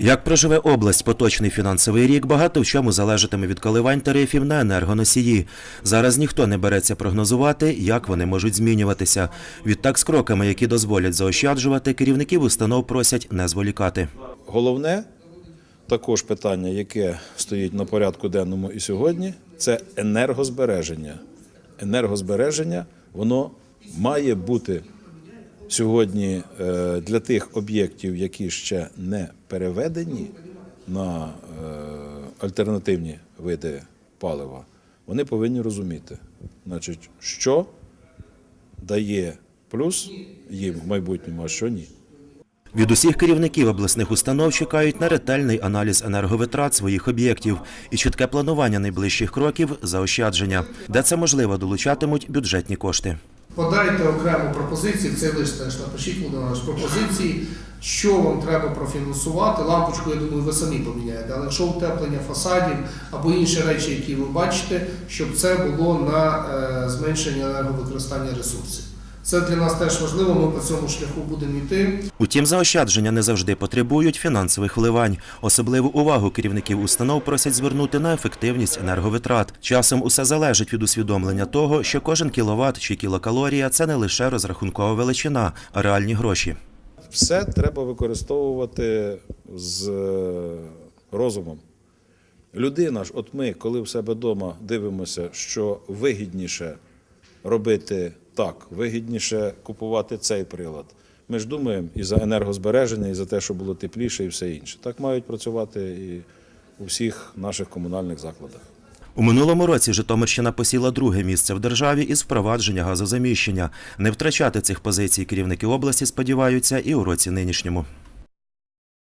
Як проживе область поточний фінансовий рік, багато в чому залежатиме від коливань тарифів на енергоносії. Зараз ніхто не береться прогнозувати, як вони можуть змінюватися. Відтак, з кроками, які дозволять заощаджувати, керівників установ просять не зволікати. Головне також питання, яке стоїть на порядку денному і сьогодні, це енергозбереження. Енергозбереження воно має бути сьогодні е, для тих об'єктів, які ще не переведені на е, альтернативні види палива. Вони повинні розуміти, значить, що дає плюс їм в майбутньому, а що ні. Від усіх керівників обласних установ чекають на ретельний аналіз енерговитрат своїх об'єктів і чітке планування найближчих кроків заощадження, де це можливо долучатимуть бюджетні кошти. Подайте окрему пропозицію, цей лист теж напишіть Володимир, пропозиції, що вам треба профінансувати. Лампочку, я думаю, ви самі поміняєте, але якщо утеплення фасадів або інші речі, які ви бачите, щоб це було на е, зменшення енерговикористання ресурсів. Це для нас теж важливо, ми по цьому шляху будемо йти. Утім, заощадження не завжди потребують фінансових вливань. Особливу увагу керівників установ просять звернути на ефективність енерговитрат. Часом усе залежить від усвідомлення того, що кожен кіловат чи кілокалорія це не лише розрахункова величина, а реальні гроші. Все треба використовувати з е, розумом. Людина ж, от ми, коли в себе вдома дивимося, що вигідніше робити так, вигідніше купувати цей прилад. Ми ж думаємо і за енергозбереження, і за те, щоб було тепліше, і все інше. Так мають працювати і у всіх наших комунальних закладах. У минулому році Житомирщина посіла друге місце в державі із впровадження газозаміщення. Не втрачати цих позицій керівники області сподіваються і у році нинішньому.